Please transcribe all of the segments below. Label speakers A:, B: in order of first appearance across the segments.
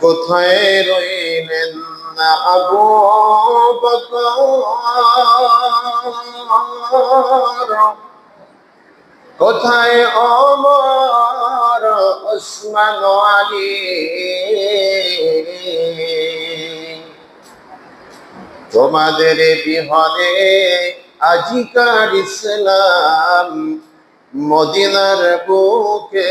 A: কোথায় রইলেন না আবু বকর? কোথায় অমর ওসমান আলী? তোমাদের বিহনে আজিকার ইসলাম মদিনার বুকে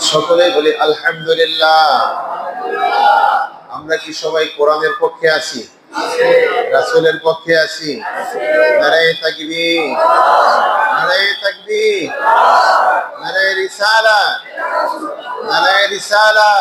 A: সকলে বলি, আলহামদুলিল্লাহ। আমরা কি সবাই কোরআনের পক্ষে আছি? রাসুলের পক্ষে আছি? নারায় থাকবি নারায় থাকবি নারায় রিসালা নারায় রিসালা